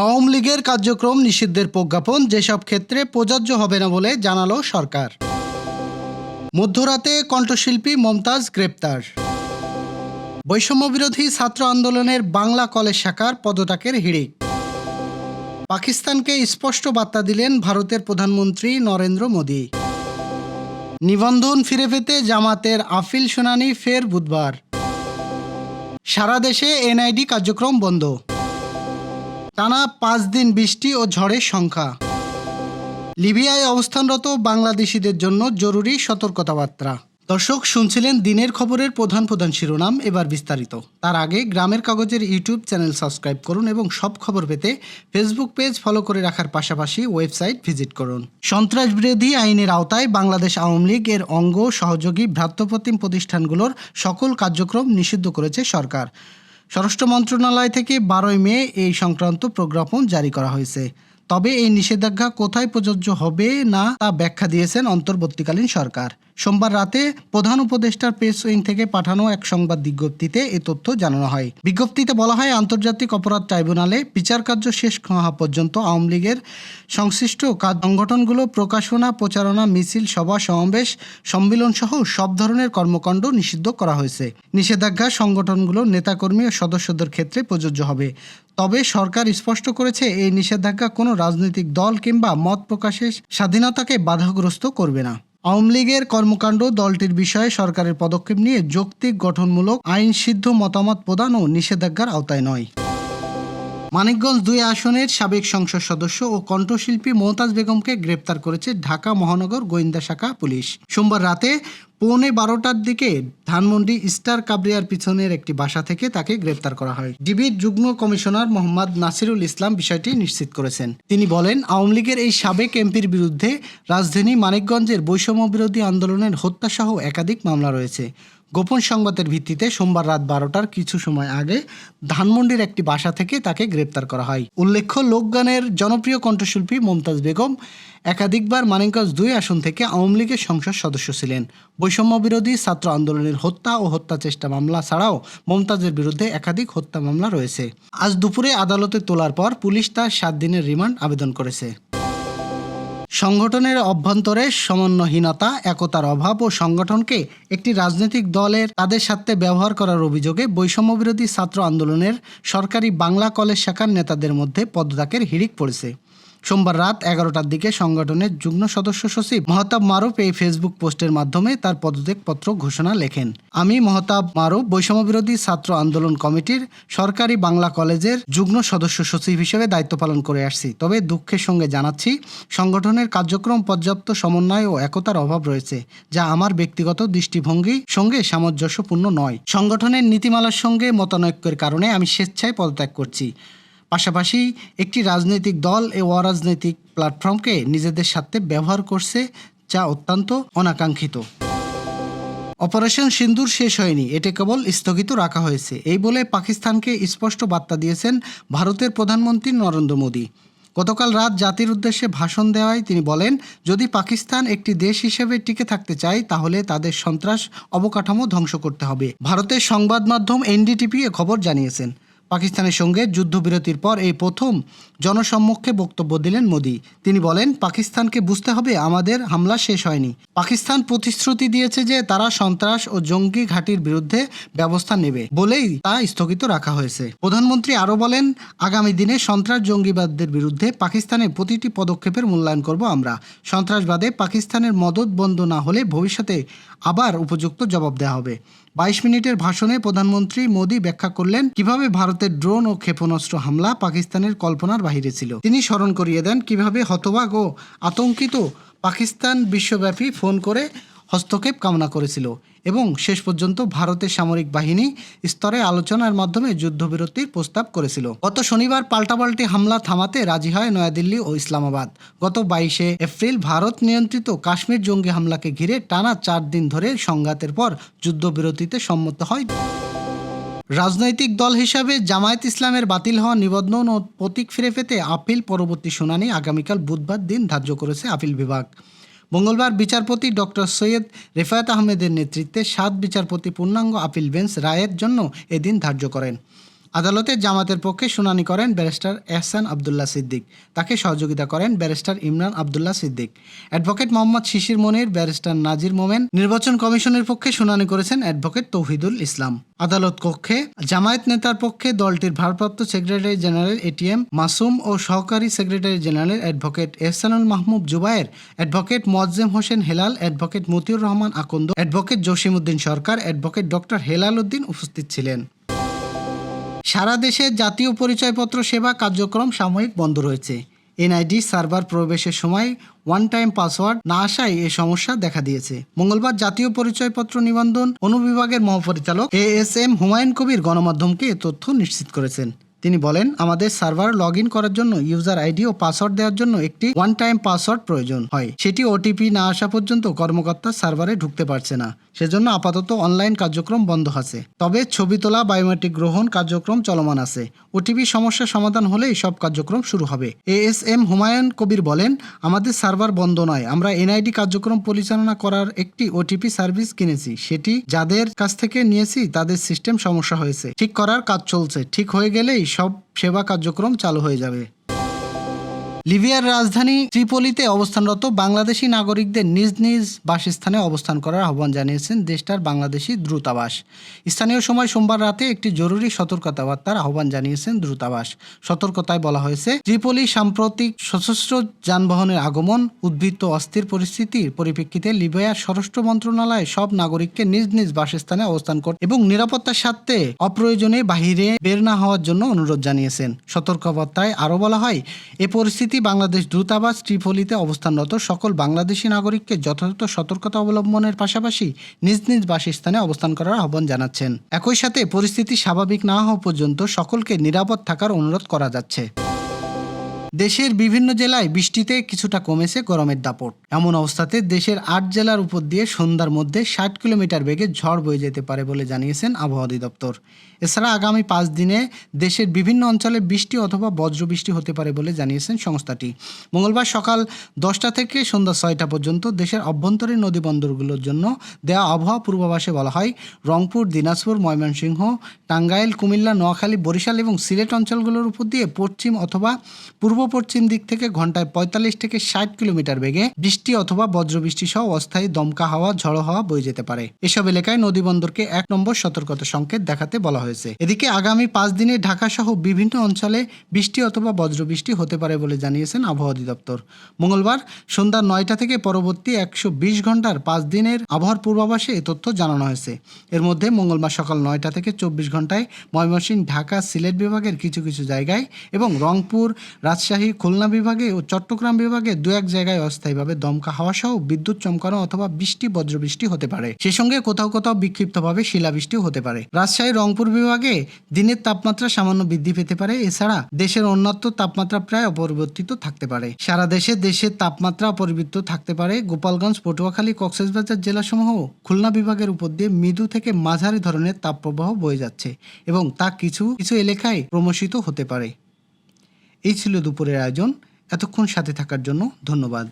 আওয়ামী লীগের কার্যক্রম নিষিদ্ধের প্রজ্ঞাপন, যেসব ক্ষেত্রে প্রযোজ্য হবে না বলে জানালো সরকার। মধ্যরাতে কণ্ঠশিল্পী মমতাজ গ্রেপ্তার। বৈষম্যবিরোধী ছাত্র আন্দোলনের বাংলা কলেজ শাখার পদত্যাগের হিড়িক। পাকিস্তানকে স্পষ্ট বার্তা দিলেন ভারতের প্রধানমন্ত্রী নরেন্দ্র মোদী। নিবন্ধন ফিরে পেতে জামাতের আপিল শুনানি ফের বুধবার। সারা দেশে এনআইডি কার্যক্রম বন্ধ। টানা পাঁচ দিন বৃষ্টি ও ঝড়ের সংখ্যা লিবিয়ায় অবস্থানরত বাংলাদেশিদের জন্য জরুরি সতর্কতাবার্তা। দর্শক, শুনছিলেন দিনের খবরের প্রধান প্রধান শিরোনাম, এবার বিস্তারিত। তার আগে গ্রামের কাগজের ইউটিউব চ্যানেল সাবস্ক্রাইব করুন এবং সব খবর পেতে ফেসবুক পেজ ফলো করে রাখার পাশাপাশি ওয়েবসাইট ভিজিট করুন। সন্ত্রাস বিরোধী আইনের আওতায় বাংলাদেশ আওয়ামী লীগ এর অঙ্গ সহযোগী ভ্রাতৃপ্রতিম প্রতিষ্ঠানগুলোর সকল কার্যক্রম নিষিদ্ধ করেছে সরকার। স্বরাষ্ট্র মন্ত্রণালয় থেকে বারোই মে এই সংক্রান্ত প্রজ্ঞাপন জারি করা হয়েছে। তবে এই নিষেধাজ্ঞা কোথায় প্রযোজ্য হবে না তা ব্যাখ্যা দিয়েছেন অন্তর্বর্তীকালীন সরকার। সোমবার রাতে প্রধান উপদেষ্টার প্রেস উইং থেকে পাঠানো এক সংবাদ বিজ্ঞপ্তিতে এ তথ্য জানানো হয়। বিজ্ঞপ্তিতে বলা হয়, আন্তর্জাতিক অপরাধ ট্রাইব্যুনালে বিচার কার্য শেষ হওয়া পর্যন্ত আওয়ামী লীগের সংশ্লিষ্ট কাজ সংগঠনগুলো প্রকাশনা, প্রচারণা, মিছিল, সভা, সমাবেশ সম্মেলন সহ সব ধরনের কর্মকাণ্ড নিষিদ্ধ করা হয়েছে। নিষেধাজ্ঞা সংগঠনগুলোর নেতাকর্মী ও সদস্যদের ক্ষেত্রে প্রযোজ্য হবে। তবে সরকার স্পষ্ট করেছে এই নিষেধাজ্ঞা কোনো রাজনৈতিক দল কিংবা মত প্রকাশের স্বাধীনতাকে বাধাগ্রস্ত করবে না। আওয়ামী লীগের কর্মকাণ্ড দলটির বিষয়ে সরকারের পদক্ষেপ নিয়ে যৌক্তিক গঠনমূলক, আইনসিদ্ধ মতামত প্রদান ও নিষেধাজ্ঞার আওতায় নয়। মানিকগঞ্জ দুই আসনের সাবেক সংসদ সদস্য ও কণ্ঠশিল্পী মমতাজ বেগমকে গ্রেপ্তার করেছে ঢাকা মহানগর গোয়েন্দা শাখা পুলিশ। সোমবার রাতে পৌনে বারোটার দিকে ধানমন্ডি স্টার কাবরিয়ার পিছনের একটি বাসা থেকে তাকে গ্রেপ্তার করা হয়। ডিবির যুগ্ম কমিশনার মোহাম্মদ নাসিরুল ইসলাম বিষয়টি নিশ্চিত করেছেন। তিনি বলেন, আওয়ামী লীগের এই সাবেক এমপির বিরুদ্ধে রাজধানী মানিকগঞ্জের বৈষম্য বিরোধী আন্দোলনের হত্যাসহ একাধিক মামলা রয়েছে। গোপন সংবাদের ভিত্তিতে সোমবার রাত বারোটার কিছু সময় আগে ধানমন্ডির একটি বাসা থেকে তাকে গ্রেপ্তার করা হয়। উল্লেখ্য, লোকগানের জনপ্রিয় কণ্ঠশিল্পী মমতাজ বেগম একাধিকবার মানিকগঞ্জ দুই আসন থেকে আওয়ামী লীগের সংসদ সদস্য ছিলেন। বৈষম্য বিরোধী ছাত্র আন্দোলনের হত্যা ও হত্যা চেষ্টা মামলা ছাড়াও মমতাজের বিরুদ্ধে একাধিক হত্যা মামলা রয়েছে। আজ দুপুরে আদালতে তোলার পর পুলিশ তার সাত দিনের রিমান্ড আবেদন করেছে। সংগঠনের অভ্যন্তরে সমন্বয়হীনতা, একতার অভাব ও সংগঠনকে একটি রাজনৈতিক দলের তাদের সাথে ব্যবহার করার অভিযোগে বৈষম্যবিরোধী ছাত্র আন্দোলনের সরকারি বাংলা কলেজ শাখার নেতাদের মধ্যে পদত্যাগের হিড়িক পড়েছে। সোমবার রাত এগারোটার দিকে সংগঠনের যুগ্ম সদস্য সচিব মহতাব মারুফ এই ফেসবুক পোস্টের মাধ্যমে তার পদত্যাগপত্র ঘোষণা লেখেন। আমি মহতাব মারুফ বৈষম্যবিরোধী ছাত্র আন্দোলন কমিটির সরকারি বাংলা কলেজের যুগ্ম সদস্য সচিব হিসেবে দায়িত্ব পালন করে আসছি। তবে দুঃখের সঙ্গে জানাচ্ছি, সংগঠনের কার্যক্রম পর্যাপ্ত সমন্বয় ও একতার অভাব রয়েছে, যা আমার ব্যক্তিগত দৃষ্টিভঙ্গি সঙ্গে সামঞ্জস্যপূর্ণ নয়। সংগঠনের নীতিমালার সঙ্গে মতানৈক্যের কারণে আমি স্বেচ্ছায় পদত্যাগ করছি। পাশাপাশি একটি রাজনৈতিক দল এ অরাজনৈতিক প্ল্যাটফর্মকে নিজেদের সাথে ব্যবহার করছে যা অত্যন্ত অনাকাঙ্ক্ষিত। অপারেশন সিন্দুর শেষ হয়নি এটা কেবল স্থগিত রাখা হয়েছে। এই বলে পাকিস্তানকে স্পষ্ট বার্তা দিয়েছেন ভারতের প্রধানমন্ত্রী নরেন্দ্র মোদী। গতকাল রাত জাতির উদ্দেশ্যে ভাষণ দেওয়ায় তিনি বলেন, যদি পাকিস্তান একটি দেশ হিসেবে টিকে থাকতে চায়, তাহলে তাদের সন্ত্রাস অবকাঠামো ধ্বংস করতে হবে। ভারতের সংবাদ মাধ্যম এনডিটিভি এ খবর জানিয়েছেন। পাকিস্তানের সঙ্গে যুদ্ধবিরতির পর এই প্রথম জনসম্মুখে বক্তব্য দিলেন মোদি। তিনি বলেন, পাকিস্তানকে বুঝতে হবে, আমাদের হামলা শেষ হয়নি। পাকিস্তান প্রতিশ্রুতি দিয়েছে যে তারা সন্ত্রাস ও জঙ্গি ঘাঁটির বিরুদ্ধে ব্যবস্থা নেবে। বলেই তা স্থগিত রাখা হয়েছে। প্রধানমন্ত্রী আরও বলেন, আগামী দিনে সন্ত্রাস জঙ্গিবাদদের বিরুদ্ধে পাকিস্তানের প্রতিটি পদক্ষেপের মূল্যায়ন করব আমরা। সন্ত্রাসবাদে পাকিস্তানের মদত বন্ধ না হলে ভবিষ্যতে আবার উপযুক্ত জবাব দেওয়া হবে। বাইশ মিনিটের ভাষণে প্রধানমন্ত্রী মোদী ব্যাখ্যা করলেন কীভাবে ভারতের ড্রোন ও ক্ষেপণাস্ত্র হামলা পাকিস্তানের কল্পনার বাহিরে ছিল। তিনি স্মরণ করিয়ে দেন কীভাবে হতবাক ও আতঙ্কিত পাকিস্তান বিশ্বব্যাপী ফোন করে হস্তক্ষেপ কামনা করেছিল এবং শেষ পর্যন্ত ভারতের সামরিক বাহিনী স্তরে আলোচনার মাধ্যমে যুদ্ধবিরতির প্রস্তাব করেছিল। গত শনিবার পাল্টাপাল্টি হামলা থামাতে রাজি হয় নয়াদিল্লি ও ইসলামাবাদ। গত বাইশে এপ্রিল ভারত নিয়ন্ত্রিত কাশ্মীর জঙ্গি হামলাকে ঘিরে টানা চার দিন ধরে সংঘাতের পর যুদ্ধবিরতিতে সম্মত হয়। রাজনৈতিক দল হিসাবে জামায়াত ইসলামের বাতিল হওয়া নিবন্ধন ও প্রতীক ফিরে পেতে আপিল পরবর্তী শুনানি আগামীকাল বুধবার দিন ধার্য করেছে আপিল বিভাগ। মঙ্গলবার বিচারপতি ডক্টর সৈয়দ রেফায়াত আহমেদের নেতৃত্বে সাত বিচারপতি পূর্ণাঙ্গ আপিল বেঞ্চ রায়ের জন্য এদিন ধার্য করেন। আদালতে জামাতের পক্ষে শুনানি করেন ব্যারিস্টার এহসান আবদুল্লাহ সিদ্দিক। তাকে সহযোগিতা করেন barrister Imran Abdullah Siddique. Advocate Mohammad Shishir Monir, barrister Nazir Momen, নির্বাচন কমিশনের পক্ষে শুনানি করেছেন অ্যাডভোকেট তৌহিদুল ইসলাম। আদালত কক্ষে জামায়াত নেতার পক্ষে দলটির ভারপ্রাপ্ত সেক্রেটারি জেনারেল এটিএম মাসুম ও সহকারী secretary general advocate Ehsanul Mahmud Zubair, advocate Moazzem Hossain Helal, advocate Motiur Rahman Akand, advocate Jasimuddin Sarkar, advocate doctor Helal Uddin উপস্থিত ছিলেন। সারা দেশে জাতীয় পরিচয়পত্র সেবা কার্যক্রম সাময়িক বন্ধ রয়েছে। এনআইডি সার্ভার প্রবেশের সময় ওয়ান টাইম পাসওয়ার্ড না আসায় এ সমস্যা দেখা দিয়েছে। মঙ্গলবার জাতীয় পরিচয়পত্র নিবন্ধন অনুবিভাগের মহাপরিচালক A S M Humayun Kabir গণমাধ্যমকে তথ্য নিশ্চিত করেছেন। তিনি বলেন, আমাদের সার্ভার লগ করার জন্য ইউজার আইডি ও পাসওয়ার্ড দেওয়ার জন্য একটি ওয়ান টাইম পাসওয়ার্ড প্রয়োজন হয়। সেটি ওটিপি না আসা পর্যন্ত কর্মকর্তা সার্ভারে ঢুকতে পারছে না। সেজন্য আপাতত অনলাইন কার্যক্রম বন্ধ আছে। তবে ছবি তোলা, বায়োমেট্রিক গ্রহণ কার্যক্রম চলমান আছে। ওটিপি সমস্যা সমাধান হলেই সব কার্যক্রম শুরু হবে। A S M Humayun Kabir বলেন, আমাদের সার্ভার বন্ধ নয়। আমরা এনআইডি কার্যক্রম পরিচালনা করার একটি ওটিপি সার্ভিস কিনেছি। সেটি যাদের কাছ থেকে নিয়েছি, তাদের সিস্টেম সমস্যা হয়েছে। ঠিক করার কাজ চলছে। ঠিক হয়ে গেলেই সব সেবা কার্যক্রম চালু হয়ে যাবে। লিবিয়ার রাজধানী ত্রিপোলিতে অবস্থানরত বাংলাদেশি নাগরিকদের নিজ নিজ বাসস্থানে অবস্থান করার আহ্বান জানিয়েছেন দেশটার বাংলাদেশি দ্রুতাবাস স্থানীয় সময় সোমবার রাতে একটি জরুরি সতর্কতা বার্তার আহ্বান জানিয়েছেন দ্রুতাবাস সতর্কতায় বলা হয়েছে, ত্রিপোলি সাম্প্রতিক সশস্ত্র যানবাহনের আগমন, উদ্বৃত্ত অস্থির পরিস্থিতির পরিপ্রেক্ষিতে লিবিয়ার স্বরাষ্ট্র মন্ত্রণালয় সব নাগরিককে নিজ নিজ বাসস্থানে অবস্থান করতে এবং নিরাপত্তার স্বার্থে অপ্রয়োজনে বাহিরে বের না হওয়ার জন্য অনুরোধ জানিয়েছেন। সতর্কবার্তায় আরও বলা হয়, এ পরিস্থিতি বাংলাদেশ দূতাবাস ত্রিফলিতে অবস্থানরত সকল বাংলাদেশি নাগরিককে যথাযথ সতর্কতা অবলম্বনের পাশাপাশি নিজ নিজ বাসস্থানে অবস্থান করার আহ্বান জানাচ্ছেন। একই সাথে পরিস্থিতি স্বাভাবিক না হওয়া পর্যন্ত সকলকে নিরাপদ থাকার অনুরোধ করা যাচ্ছে। দেশের বিভিন্ন জেলায় বৃষ্টিতে কিছুটা কমেছে গরমের দাপট। এমন অবস্থাতে দেশের আট জেলার উপর দিয়ে সন্ধ্যার মধ্যে ষাট কিলোমিটার বেগে ঝড় বয়ে যেতে পারে বলে জানিয়েছেন আবহাওয়া অধিদপ্তর। এছাড়া আগামী পাঁচ দিনে দেশের বিভিন্ন অঞ্চলে বৃষ্টি অথবা বজ্রবৃষ্টি হতে পারে বলে জানিয়েছেন সংস্থাটি। মঙ্গলবার সকাল দশটা থেকে সন্ধ্যা ছয়টা পর্যন্ত দেশের অভ্যন্তরীণ নদী বন্দরগুলোর জন্য দেওয়া আবহাওয়া পূর্বাভাসে বলা হয়, রংপুর, দিনাজপুর, ময়মনসিংহ, টাঙ্গাইল, কুমিল্লা, নোয়াখালী, বরিশাল এবং সিলেট অঞ্চলগুলোর উপর দিয়ে পশ্চিম অথবা পূর্ব পশ্চিম দিক থেকে ঘন্টায় পঁয়তাল্লিশ থেকে ষাট কিলোমিটার বেগে বৃষ্টি অথবা বজ্রবৃষ্টি সহ অস্থায়ী দমকা হাওয়া, ঝড়ো হাওয়া বয়ে যেতে পারে। এসব এলাকায় নদী বন্দরকে এক নম্বর সতর্কতা সংকেত দেখাতে বলা হয়েছে। এদিকে আগামী পাঁচ দিনে ঢাকা সহ বিভিন্ন অঞ্চলে বৃষ্টি অথবা বজ্রবৃষ্টি হতে পারে বলে জানিয়েছেন আবহাওয়া অধিদপ্তর। মঙ্গলবার সন্ধ্যা নয়টা থেকে পরবর্তী একশো বিশ ঘণ্টার পাঁচ দিনের আবহাওয়ার পূর্বাভাসে এ তথ্য জানানো হয়েছে। এর মধ্যে মঙ্গলবার সকাল নয়টা থেকে চব্বিশ ঘন্টায় ময়মনসিংহ ঢাকা সিলেট বিভাগের কিছু কিছু জায়গায় এবং রংপুর, রাজশাহী খুলনা বিভাগে ও চট্টগ্রাম বিভাগে দু এক জায়গায় অস্থায়ীভাবে দমকা হাওয়া সহ বিদ্যুৎ চমকানো অথবা বৃষ্টি, বজ্রবৃষ্টি হতে পারে। সেই সঙ্গে কোথাও কোথাও বিক্ষিপ্তভাবে শিলাবৃষ্টিও হতে পারে। রাজশাহী, রংপুর বিভাগে দিনের তাপমাত্রা সামান্য বৃদ্ধি পেতে পারে। এছাড়া দেশের অন্যত্র তাপমাত্রা প্রায় অপরিবর্তিত থাকতে পারে। সারা দেশে দেশের তাপমাত্রা অপরিবর্তিত থাকতে পারে। গোপালগঞ্জ, পটুয়াখালী, কক্সবাজার জেলাসমূহ খুলনা বিভাগের উপর দিয়ে মৃদু থেকে মাঝারি ধরনের তাপপ্রবাহ বয়ে যাচ্ছে এবং তা কিছু কিছু এলাকায় ক্রমশিত হতে পারে। এই ছিল দুপুরের আয়োজন। এতক্ষণ সাথে থাকার জন্য ধন্যবাদ।